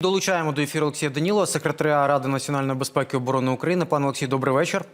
Долучаємо до ефіру Олексія Данілова, секретаря Ради національної безпеки і оборони України. Пане Олексій, добрий вечір.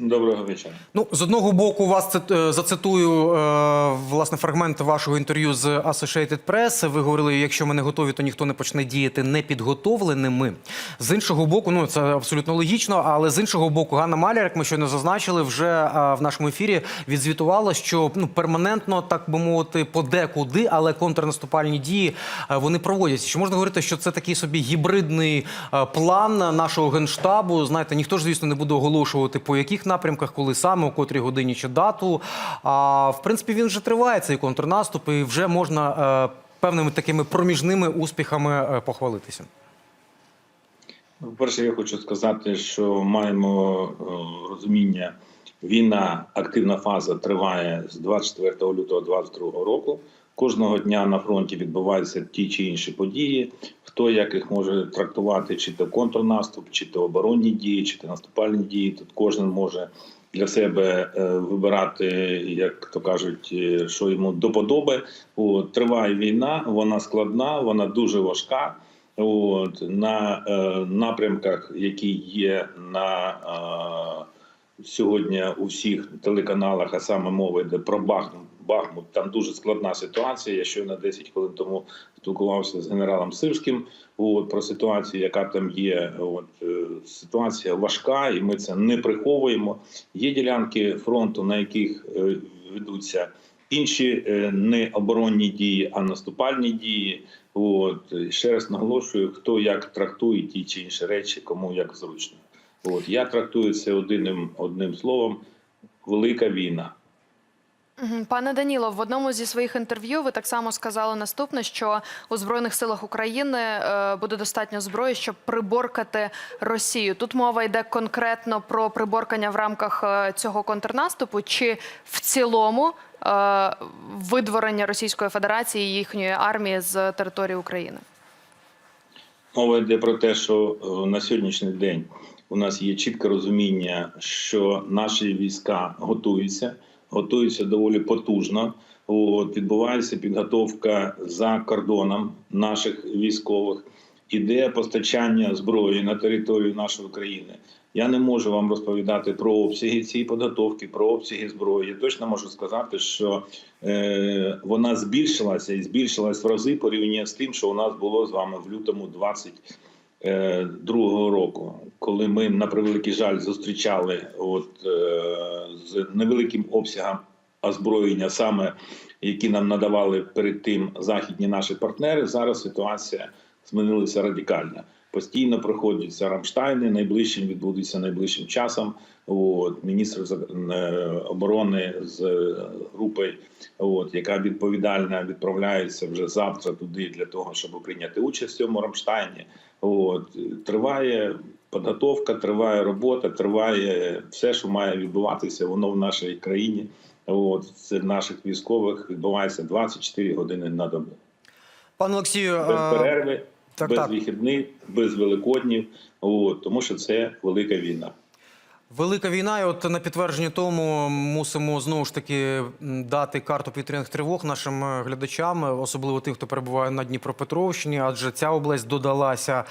Доброго вечора. Ну, з одного боку, вас цит- е, зацитую е, власне фрагмент вашого інтерв'ю з Associated Press. Ви говорили, якщо ми не готові, то ніхто не почне діяти непідготовленими. З іншого боку, ну це абсолютно логічно. Але з іншого боку, Ганна Маляр, як ми щойно зазначили, вже е, в нашому ефірі відзвітувала, що ну перманентно, так би мовити, подекуди, але контрнаступальні дії вони проводяться. Чи можна говорити, що це такий собі гібридний план нашого генштабу? Знаєте, ніхто ж, звісно, не буде оголошувати по яких напрямках, коли саме, у котрій годині чи дату. А в принципі, він вже триває цей контрнаступ, і вже можна е, певними такими проміжними успіхами е, похвалитися. Ну, По-перше, я хочу сказати, що маємо е, розуміння, війна, активна фаза триває з 24 лютого 2022 року. Кожного дня на фронті відбуваються ті чи інші події. Хто як їх може трактувати, чи то контрнаступ, чи то оборонні дії, чи то наступальні дії. Тут кожен може для себе е, вибирати, як то кажуть, е, що йому до подоби. Триває війна, вона складна, вона дуже важка. От на е, напрямках, які є на е, сьогодні у всіх телеканалах, а саме мова йде про Бахмут. Бахмут там дуже складна ситуація. Я щойно 10 хвилин тому спілкувався з генералом Сирським. От про ситуацію, яка там є. От е, ситуація важка, і ми це не приховуємо. Є ділянки фронту, на яких е, ведуться інші е, не оборонні дії, а наступальні дії. От ще раз наголошую, хто як трактує ті чи інші речі, кому як зручно. От я трактую це одним одним словом: велика війна. Пане Даніло, в одному зі своїх інтерв'ю ви так само сказали наступне, що у збройних силах України е, буде достатньо зброї, щоб приборкати Росію. Тут мова йде конкретно про приборкання в рамках е, цього контрнаступу, чи в цілому е, видворення Російської Федерації і їхньої армії з території України. Мова йде про те, що на сьогоднішній день у нас є чітке розуміння, що наші війська готуються, готуються доволі потужно. От, відбувається підготовка за кордоном наших військових. Іде постачання зброї на територію нашої країни. Я не можу вам розповідати про обсяги цієї підготовки, про обсяги зброї. Я точно можу сказати, що е, вона збільшилася і збільшилась в рази порівняно з тим, що у нас було з вами в лютому 22 року, коли ми на превеликий жаль зустрічали от е, з невеликим обсягом озброєння, саме які нам надавали перед тим західні наші партнери. Зараз ситуація змінилася радикально. Постійно проходяться Рамштайни, найближчим відбудеться найближчим часом. От міністр е, оборони з е, групи, от яка відповідальна відправляється вже завтра туди для того, щоб прийняти участь в цьому Рамштайні. От триває підготовка, триває робота, триває все, що має відбуватися, воно в нашій країні. От серед наших військових відбувається 24 години на добу. Пане Олексію, Без е, перерви, так, без так. вихідних, без великоднів. От, тому що це велика війна. Велика війна, і от на підтвердження тому мусимо знову ж таки дати карту повітряних тривог нашим е, глядачам, особливо тим, хто перебуває на Дніпропетровщині, адже ця область додалася,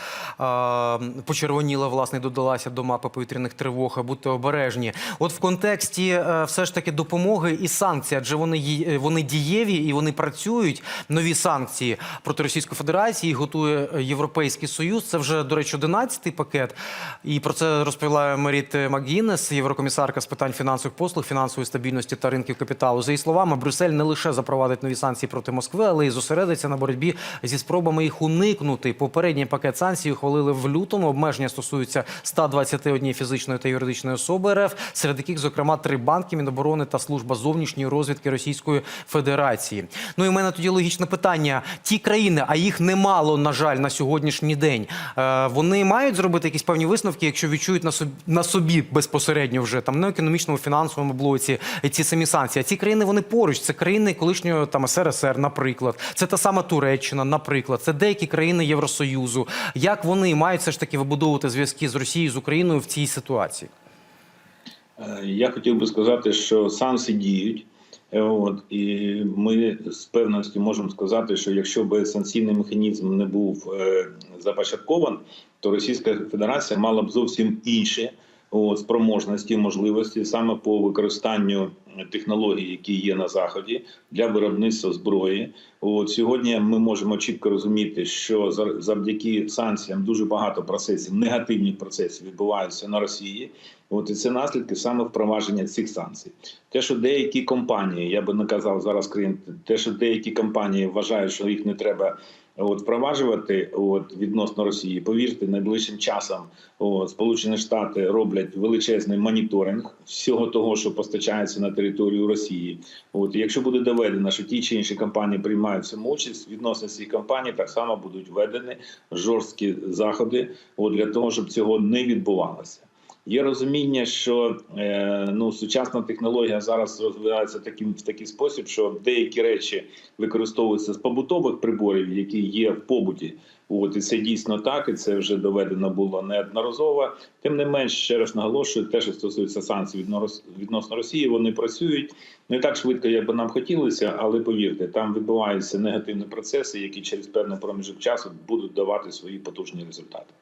почервоніла, власне, додалася до мапи повітряних тривог. Будьте обережні. От в контексті е, все ж таки допомоги і санкцій, адже вони е, вони дієві і вони працюють. Нові санкції проти Російської Федерації готує Європейський Союз. Це вже, до речі, 11-й пакет. І про це розповіла Меріт МакГіннес, єврокомісарка з питань фінансових послуг, фінансової стабільності та ринків капіталу. За її словами, Брюссель не лише запровадить нові санкції проти Москви, але й зосередиться на боротьбі зі спробами їх уникнути. Попередній пакет санкцій ухвалили в лютому. Обмеження стосуються 121 фізичної та юридичної особи РФ, серед яких, зокрема, три банки Міноборони та служба зовнішньої розвідки Російської Федерації. Ну і в мене тоді логічне питання: ті країни, а їх немало, на жаль, на сьогоднішній день. е, Вони мають зробити якісь певні висновки, якщо відчують на собі на собі безпосередньо вже там на економічному, фінансовому блоці ці самі санкції. А ці країни вони поруч. Це країни колишнього там СРСР, наприклад. Це та сама Туреччина, наприклад. Це деякі країни Євросоюзу. Як вони мають все ж таки вибудовувати зв'язки з Росією з Україною в цій ситуації? Е, Я хотів би сказати, що санкції діють. Е, От і ми з певністю можемо сказати, що якщо би санкційний механізм не був е, започаткований, то Російська Федерація мала б зовсім інші спроможності, можливості саме по використанню технологій, які є на заході для виробництва зброї. От сьогодні ми можемо чітко розуміти, що за- завдяки санкціям дуже багато процесів, негативних процесів відбуваються на Росії. От і це наслідки саме впровадження цих санкцій. Те, що деякі компанії, я би не казав зараз крім те, що деякі компанії вважають, що їх не треба от впроваджувати от відносно Росії. Повірте, найближчим часом от, Сполучені Штати роблять величезний моніторинг всього того, що постачається на територію Росії. От якщо буде доведено, що ті чи інші компанії приймають цьому участь, відносно цих компаній так само будуть введені жорсткі заходи от, для того, щоб цього не відбувалося. Є розуміння, що е, ну сучасна технологія зараз розвивається таким в такий спосіб, що деякі речі використовуються з побутових приборів, які є в побуті. От і це дійсно так, і це вже доведено було неодноразово. Тим не менш, ще раз наголошую, те, що стосується санкцій відносно- Росії, вони працюють не так швидко, як би нам хотілося, але повірте, там відбуваються негативні процеси, які через певний проміжок часу будуть давати свої потужні результати.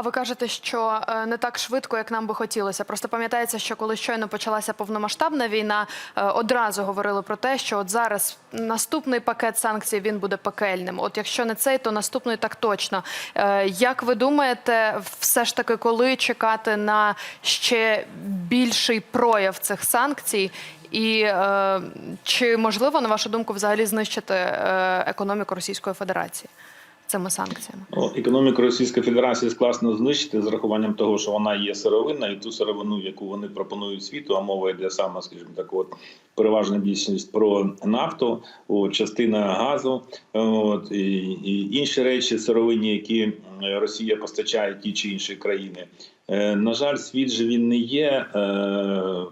А ви кажете, що е, не так швидко, як нам би хотілося. Просто пам'ятається, що коли щойно почалася повномасштабна війна, е, одразу говорили про те, що от зараз наступний пакет санкцій він буде пекельним. От якщо не цей, то наступний так точно. Е, Як ви думаєте, все ж таки, коли чекати на ще більший прояв цих санкцій? І чи можливо, на вашу думку, взагалі знищити економіку Російської Федерації цими санкціями? Ну, економіку Російської Федерації складно знищити з рахуванням того, що вона є сировинна, і ту сировину, яку вони пропонують світу, а мова йде саме, скажімо так, от переважна більшість про нафту, от, частина газу, от і, і інші речі сировинні, які Росія постачає ті чи інші країни. Е, На жаль, світ же він не є е,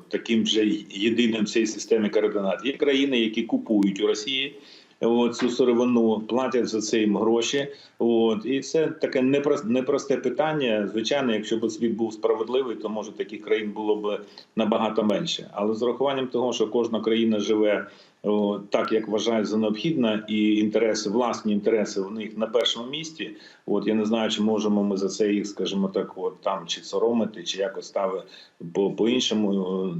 таким же єдиним в цій системі координат. Є країни, які купують у Росії от, цю сировину, платять за це їм гроші. От і це таке непрос- непросте питання. Звичайно, якщо б світ був справедливий, то може таких країн було б набагато менше. Але з урахуванням того, що кожна країна живе так, як вважає за необхідне, і інтереси, власні інтереси в них на першому місці. От я не знаю, чи можемо ми за це їх, скажімо так, от там чи соромити, чи якось стави по, іншому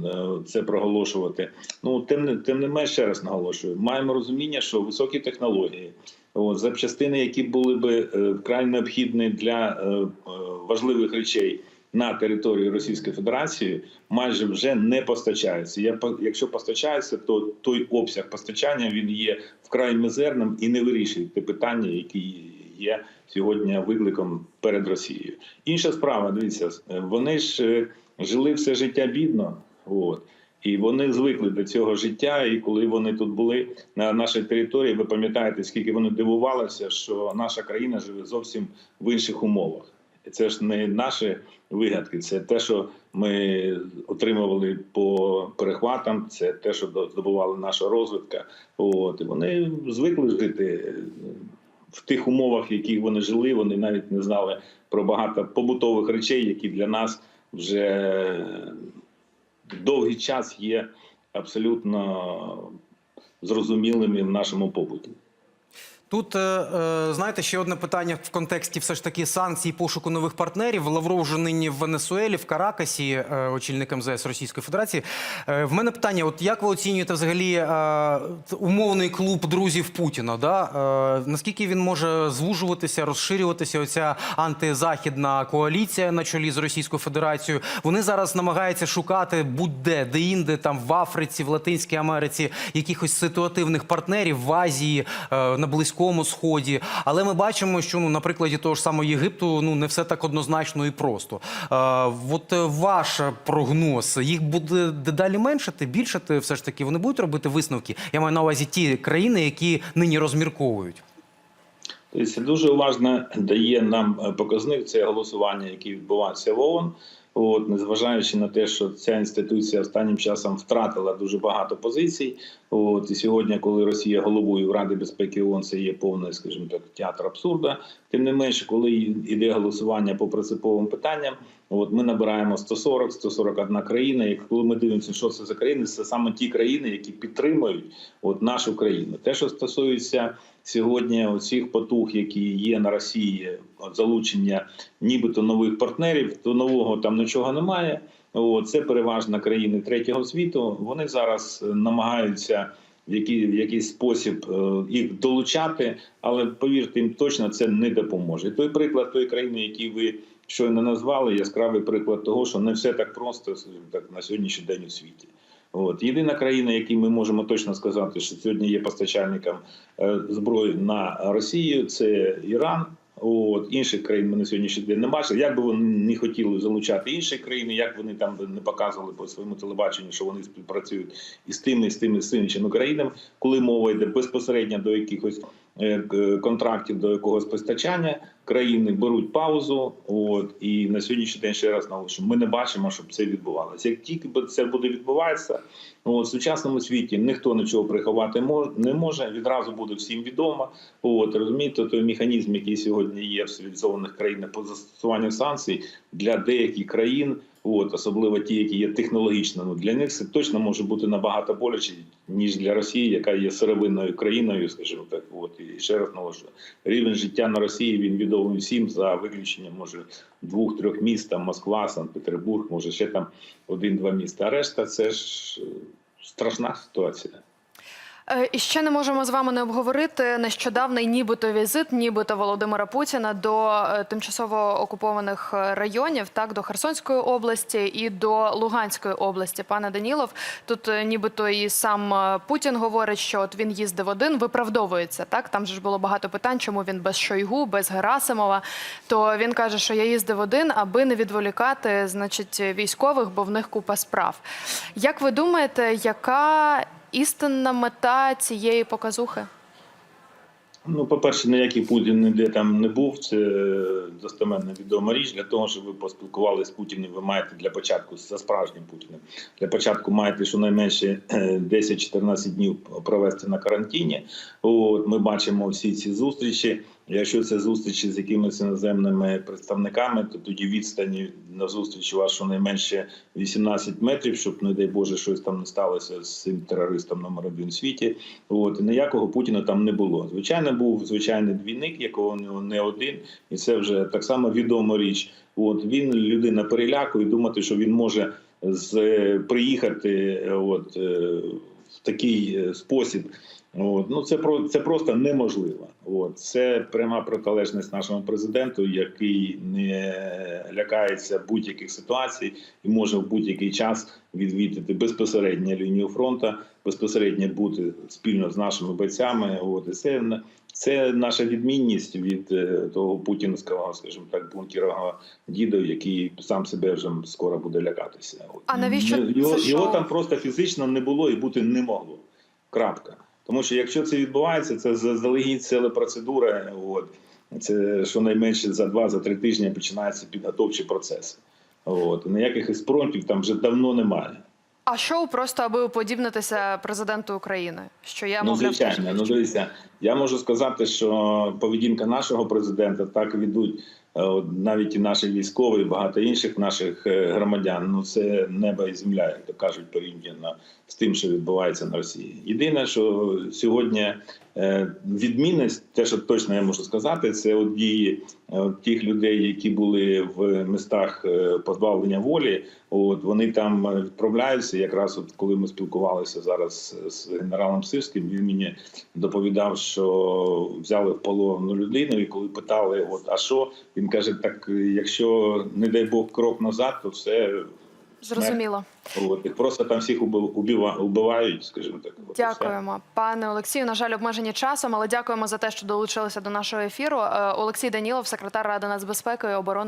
е, це проголошувати. Ну тим не тим не менш ще раз наголошую. Маємо розуміння, що високі технології. От, запчастини, які були би е, вкрай необхідні для е, важливих речей на території Російської Федерації, майже вже не постачаються. Я по- якщо постачається, то той обсяг постачання він є вкрай мізерним і не вирішує те питання, які є сьогодні викликом перед Росією. Інша справа, дивіться, вони ж е, жили все життя бідно. От. І вони звикли до цього життя. І коли вони тут були на нашій території, ви пам'ятаєте, скільки вони дивувалися, що наша країна живе зовсім в інших умовах. Це ж не наші вигадки, це те, що ми отримували по перехватам, це те, що до- здобувала наша розвідка. От і вони звикли жити в тих умовах, в яких вони жили. Вони навіть не знали про багато побутових речей, які для нас вже довгий час є абсолютно зрозумілими в нашому побуті. Тут е, е, знаєте ще одне питання в контексті все ж таки санкцій, пошуку нових партнерів. Лавров вже нині в Венесуелі, в Каракасі, е, очільник МЗС Російської Федерації. В мене питання: от як ви оцінюєте взагалі умовний клуб друзів Путіна? Да? Наскільки він може звужуватися, розширюватися? Оця антизахідна коаліція на чолі з Російською Федерацією? Вони зараз намагаються шукати будь-де, де-інде, там в Африці, в Латинській Америці, якихось ситуативних партнерів в Азії, на Близькому Сході. Але ми бачимо, що ну, на прикладі того ж самого Єгипту ну не все так однозначно і просто. Е, от ваш прогноз, їх буде дедалі меншати, більшати, все ж таки, вони будуть робити висновки. Я маю на увазі ті країни, які нині розмірковують. Тобто дуже уважно дає нам е, показник це голосування, яке відбувається в ООН. От незважаючи на те, що ця інституція останнім часом втратила дуже багато позицій. От і сьогодні, коли Росія головує в Ради безпеки ООН, це є повний, скажімо так, театр абсурда. Тим не менше, коли йде голосування по принциповим питанням, от ми набираємо 140, 141 країна. І коли ми дивимося, що це за країни, це саме ті країни, які підтримують от нашу країну. Те, що стосується сьогодні оцих потуг, які є на Росії, от залучення нібито нових партнерів, то нового там нічого немає. О, це переважно країни третього світу. Вони зараз е, намагаються в який- в якийсь спосіб е, їх долучати, але повірте, їм точно це не допоможе. Той приклад тої країни, який ви щойно назвали, яскравий приклад того, що не все так просто так на сьогоднішній день у світі. От єдина країна, якій ми можемо точно сказати, що сьогодні є постачальником е, зброї на Росію, це Іран. От інших країн ми на сьогоднішній день не бачили. Як би вони не хотіли залучати інші країни, як вони там не показували по своєму телебаченню, що вони співпрацюють із тими, і з тими, з іншими країнами, коли мова йде безпосередньо до якихось контрактів, до якогось постачання, країни беруть паузу. От і на сьогоднішній день ще раз наголошую, ми не бачимо, щоб це відбувалося. Як тільки це буде відбуватися, от, в сучасному світі ніхто нічого приховати не може. Відразу буде всім відомо. От розумієте, той механізм, який сьогодні є в цивілізованих країнах по застосуванню санкцій для деяких країн. От особливо ті, які є технологічно, ну для них це точно може бути набагато боляче ніж для Росії, яка є сировинною країною, скажімо так. От і ще раз наложу рівень життя на Росії він відомий всім за виключенням може двох-трьох міст, там Москва, Санкт-Петербург, може ще там один-два міста. А решта це ж е, страшна ситуація. Е, І ще не можемо з вами не обговорити нещодавний нібито візит, нібито Володимира Путіна до е, тимчасово окупованих е, районів, так до Херсонської області і до Луганської області. Пане Данілов, тут нібито і сам Путін говорить, що от він їздив один, виправдовується. Так там же ж було багато питань, чому він без Шойгу, без Герасимова. То він каже, що я їздив один, аби не відволікати, значить, військових, бо в них купа справ. Як ви думаєте, яка істинна мета цієї показухи? Ну, по-перше, ніякий Путін ніде там не був. Це достеменно відома річ. Для того, щоб ви поспілкувалися з Путіним, ви маєте для початку за справжнім Путіним. Для початку маєте щонайменше е, 10-14 днів провести на карантині. От ми бачимо всі ці зустрічі. Якщо це зустрічі з якимись іноземними представниками, то тоді відстані на зустрічі у вас щонайменше 18 метрів, щоб, не дай Боже, щось там не сталося з цим терористом номер один у світі. От і ніякого Путіна там не було. Звичайно, був звичайний двійник, якого не один, і це вже так само відома річ. От він людина переляку, і думати, що він може з приїхати, е, от е, в такий е, спосіб. От, ну це про це просто неможливо. От це пряма протилежність нашому президенту, який не лякається будь-яких ситуацій і може в будь-який час відвідати безпосередньо лінію фронту, безпосередньо бути спільно з нашими бойцями. От і це це наша відмінність від е, того путінського, скажімо так, бункерного діда, який сам себе вже скоро буде лякатися. От. А навіщо Ну, його, його там просто фізично не було і бути не могло. Крапка. Тому що якщо це відбувається, це заздалегідь ціла процедура. От це щонайменше за два-за три тижні починаються підготовчі процеси. От ніяких еспромтів там вже давно немає. А шоу просто аби уподібнитися президенту України. Що я Ну, звичайно, ну дивіться, я можу сказати, що поведінка нашого президента так ведуть навіть і наші військові, і багато інших наших е, громадян. Ну це небо і земля, як то кажуть, порівняно з тим, що відбувається на Росії. Єдине, що сьогодні е, відмінність, те, що точно я можу сказати, це от дії е, тих людей, які були в містах е, позбавлення волі. От вони там е, відправляються. Якраз от коли ми спілкувалися зараз з генералом Сирським, він мені доповідав, що взяли в полону людину, і коли питали, от а що він каже: так якщо не дай Бог крок назад, то все Зрозуміло. от просто там всіх уби- убива- убивають, скажімо так. Дякуємо, пане Олексію. На жаль, обмежені часом, але дякуємо за те, що долучилися до нашого ефіру. Е, Олексій Данілов, секретар Ради нацбезпеки і оборони.